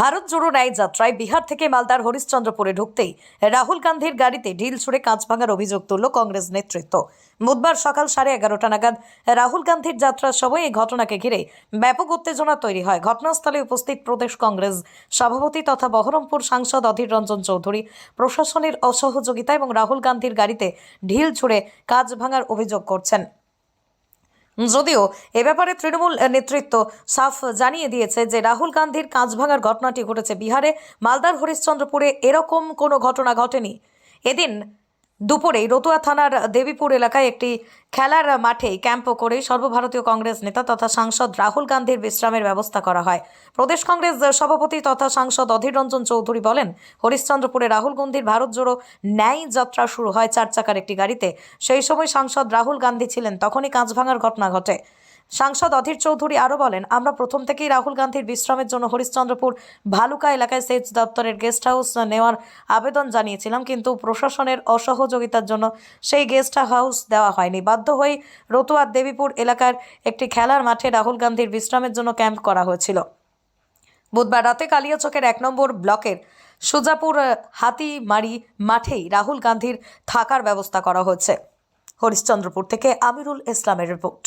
ভারত জোড়ো ন্যায় যাত্রায় বিহার থেকে মালদার হরিশ্চন্দ্রপুরে ঢুকতেই রাহুল গান্ধীর গাড়িতে ঢিল ছুড়ে কাঁচ ভাঙার অভিযোগ তুলল কংগ্রেস নেতৃত্ব। বুধবার সকাল সাড়ে এগারোটা নাগাদ রাহুল গান্ধীর যাত্রার সময় এই ঘটনাকে ঘিরে ব্যাপক উত্তেজনা তৈরি হয়। ঘটনাস্থলে উপস্থিত প্রদেশ কংগ্রেস সভাপতি তথা বহরমপুর সাংসদ অধীর রঞ্জন চৌধুরী, প্রশাসনের অসহযোগিতা এবং রাহুল গান্ধীর গাড়িতে ঢিল ছুড়ে কাজ ভাঙার অভিযোগ করছেন। যদিও এ ব্যাপারে তৃণমূল নেতৃত্ব সাফ জানিয়ে দিয়েছে যে রাহুল গান্ধীর কাঁচ ভাঙার ঘটনাটি ঘটেছে বিহারে, মালদার হরিশ্চন্দ্রপুরে এরকম কোনো ঘটনা ঘটেনি। এদিন দুপুরে রতুয়া থানার দেবীপুর এলাকায় একটি খেলার মাঠে ক্যাম্প করে সর্বভারতীয় কংগ্রেস নেতা তথা সাংসদ রাহুল গান্ধীর বিশ্রামের ব্যবস্থা করা হয়। প্রদেশ কংগ্রেস সভাপতি তথা সাংসদ অধীর রঞ্জন চৌধুরী বলেন, হরিশ্চন্দ্রপুরে রাহুল গান্ধীর ভারত জোড়ো ন্যায় যাত্রা শুরু হয় চার চাকার একটি গাড়িতে। সেই সময় সাংসদ রাহুল গান্ধী ছিলেন, তখনই কাঁচ ভাঙার ঘটনা ঘটে। সাংসদ অধীর চৌধুরী আরও বলেন, আমরা প্রথম থেকেই রাহুল গান্ধীর বিশ্রামের জন্য হরিশ্চন্দ্রপুর ভালুকা এলাকায় সেচ দপ্তরের গেস্ট হাউস নেওয়ার আবেদন জানিয়েছিলাম, কিন্তু প্রশাসনের অসহযোগিতার জন্য সেই গেস্ট হাউস দেওয়া হয়নি। বাধ্য হয়ে রতুয়ার দেবীপুর এলাকার একটি খেলার মাঠে রাহুল গান্ধীর বিশ্রামের জন্য ক্যাম্প করা হয়েছিল। বুধবার রাতে কালিয়াচকের এক নম্বর ব্লকের সুজাপুর হাতিমারি মাঠেই রাহুল গান্ধীর থাকার ব্যবস্থা করা হয়েছে। হরিশ্চন্দ্রপুর থেকে আমিরুল ইসলামের রিপোর্ট।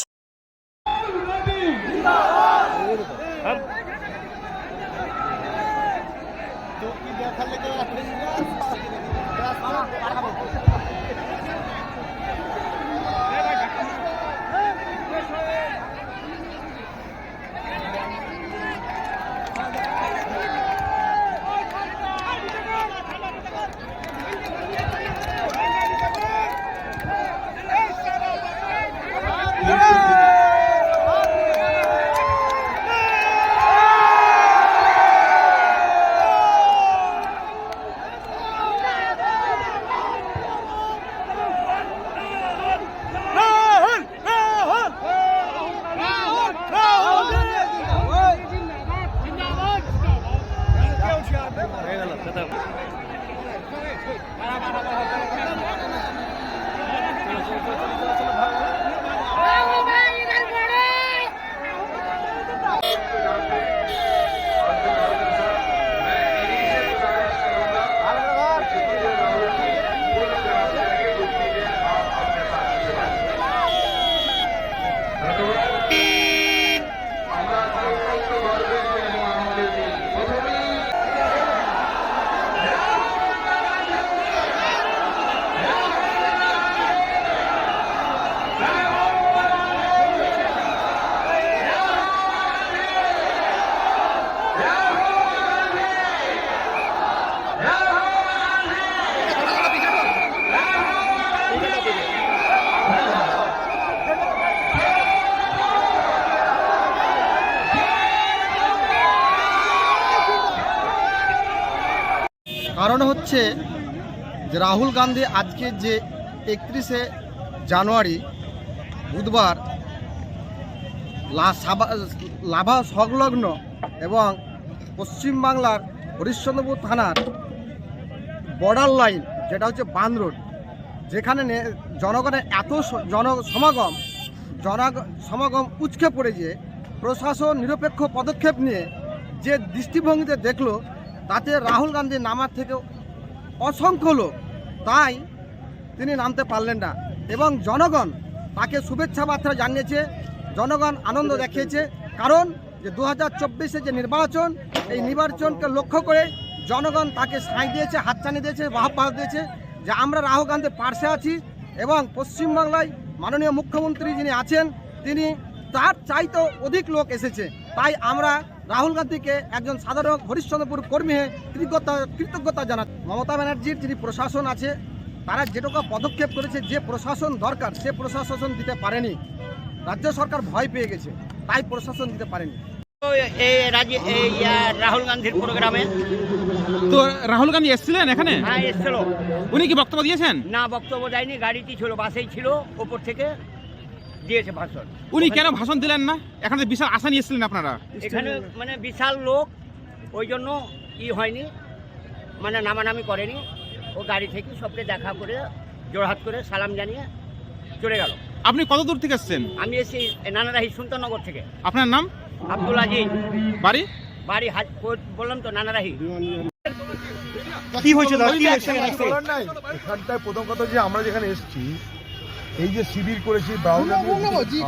কারণ হচ্ছে যে রাহুল গান্ধী আজকে যে একত্রিশে জানুয়ারি বুধবার লাভা সংলগ্ন এবং পশ্চিমবাংলার হরিশ্চন্দ্রপুর থানার বর্ডার লাইন, যেটা হচ্ছে বান রোড, যেখানে জনগণের এত জন সমাগম জন সমাগম উচকে পড়ে যে প্রশাসন নিরপেক্ষ পদক্ষেপ নিয়ে যে দৃষ্টিভঙ্গিতে দেখল তাতে রাহুল গান্ধী নামার থেকে অসংখ্য লোক। তাই তিনি নামতে পারলেন না। এবং জনগণ তাকে শুভেচ্ছা বার্তা জানিয়েছে, জনগণ আনন্দ দেখিয়েছে। কারণ যে দু হাজার যে নির্বাচন, এই নির্বাচনকে লক্ষ্য করে জনগণ তাকে সাঁই দিয়েছে হাত হাতছানি দিয়েছে, বাহবাহ দিয়েছে যে আমরা রাহুল গান্ধীর পার্শ্বে আছি এবং পশ্চিমবাংলায় মাননীয় মুখ্যমন্ত্রী যিনি আছেন, তিনি তার চাইতেও অধিক লোক এসেছে। তাই আমরা রাহুল গান্ধীকে একজন সাধারণ হরিশ্চন্দ্রপুর কর্মী হয়ে কৃতজ্ঞতা কৃতজ্ঞতা জানা মমতা ব্যানার্জির যিনি প্রশাসন আছে তারা যেটুকু পদক্ষেপ করেছে যে প্রশাসন দরকার সে প্রশাসন দিতে পারেনি। রাজ্য সরকার ভয় পেয়ে গেছে তাই প্রশাসন দিতে পারেনি। রাহুল গান্ধীর প্রোগ্রামে? তো রাহুল গান্ধী এসেছিলেন এখানে? হ্যাঁ এসছিল। উনি কি বক্তব্য দিয়েছেন? না বক্তব্য দেয়নি গাড়িটি ছিল বাসেই ছিল ওপর থেকে। দিয়েছে ভাষণ। উনি কেন ভাষণ দিলেন না? এখানে তো বিশাল আশা নিয়ে এসেছিলেন আপনারা। এখানে মানে বিশাল লোক ওই জন্য ই হয়নি মানে নামানামি করেনি। ও গাড়ি থেকে সবকে দেখা করে জোড়হাত করে সালাম জানিয়ে চলে গেল। আপনি কত দূর থেকে এসেছেন? আমি এসেছি নানারাহি সুলতাননগর থেকে। আপনার নাম? আব্দুল আজিজ। বাড়ি? বাড়ি হাজ বললাম তো নানারাহি। কি হয়েছে দাদা? কি হয়েছে? বলার নাই। এখানটায় প্রথম কথা যে আমরা যেখানে এসেছি এই যে শিবির করেছি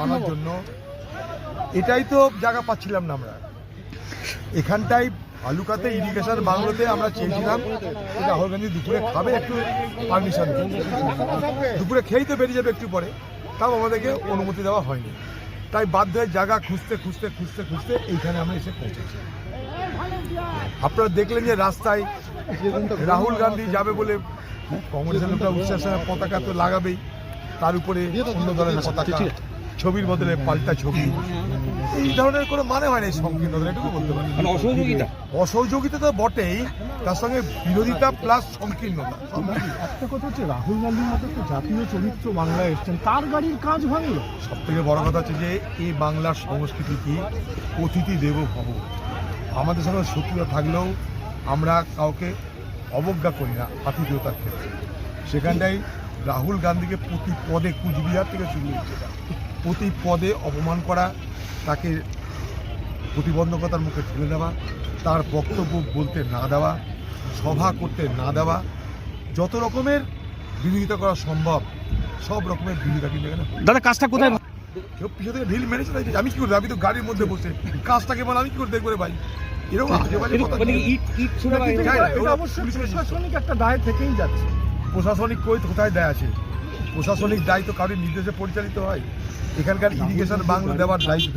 আনার জন্য এটাই তো জায়গা পাচ্ছিলাম না আমরা। এখানটায় আলুকাতে ইরিগেশন বাংলোতে আমরা চেয়েছিলাম রাহুল গান্ধী দুপুরে খাবে একটু পারমিশন দুপুরে খেয়েই তো বেরিয়ে যাবে একটু পরে। তাও আমাদেরকে অনুমতি দেওয়া হয়নি। তাই বাধ্য হয়ে জায়গা খুঁজতে খুঁজতে খুঁজতে খুঁজতে এইখানে আমরা এসে পৌঁছেছি। আপনারা দেখলেন যে রাস্তায় রাহুল গান্ধী যাবে বলে কংগ্রেসের লোকরা উচ্ছ্বাসের পতাকা তো লাগাবেই। তার উপরে অন্য ধরনের পতাকা ছবির বদলে পাল্টা ছবি। এই ধরনের কোনো মানে হয় না এই সংকীর্ণতা এটুকু বলতে পারি। অসহযোগিতা? অসহযোগিতা তো বটেই তার সঙ্গে বিরোধিতা প্লাস সংকীর্ণতা। একটা কথা হচ্ছে রাহুল গান্ধীর মতো একটা জাতীয় চরিত্র বাংলায় এসছেন তার গাড়ির কাজ ভাঙলো। সব থেকে বড় কথা হচ্ছে যে এই বাংলার সংস্কৃতি কি অতিথি দেব ভব। আমাদের সঙ্গে শত্রুতা থাকলেও আমরা কাউকে অবজ্ঞা করি না আতিথেয়তার ক্ষেত্রে। সেখানটাই রাহুল গান্ধীকে প্রতি পদে কুচবিহার থেকে শুরু হয়েছে। প্রতি পদে অপমান করা তাকে প্রতিবন্ধকতার মুখে ঠেলে দেওয়া তার বক্তব্য বলতে না দেওয়া সভা করতে না দেওয়া যত রকমের বিরোধিতা করা সম্ভব সব রকমের বিরোধিতা কিন্তু এখানে দাদা কাজটা কোথায়? কেউ পিছন থেকে ঢিল মেরেছে নাকি? আমি কি করব? আমি তো গাড়ির মধ্যে বসে। কাজটাকে বলে আমি কি করে দেখব রে ভাই? এরকম আজে বাজে কথা মানে ইট ইট ছুড়ে না, অবশ্যই পুলিশের প্রশাসনিক একটা দায় থেকেই যাচ্ছে। প্রশাসনিক কই কোথায় দেয় আছে? প্রশাসনিক দায়িত্ব কারোর নির্দেশে পরিচালিত হয়? এখানকার ইরিগেশন বাংলো দেওয়ার দায়িত্ব।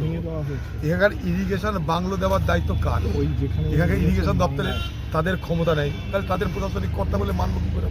এখানকার ইরিগেশন বাংলো দেওয়ার দায়িত্ব কার? ওই এখানকার ইরিগেশন দপ্তরে তাদের ক্ষমতা নেই। তাহলে তাদের প্রশাসনিক কর্তা বলে মানব কি করে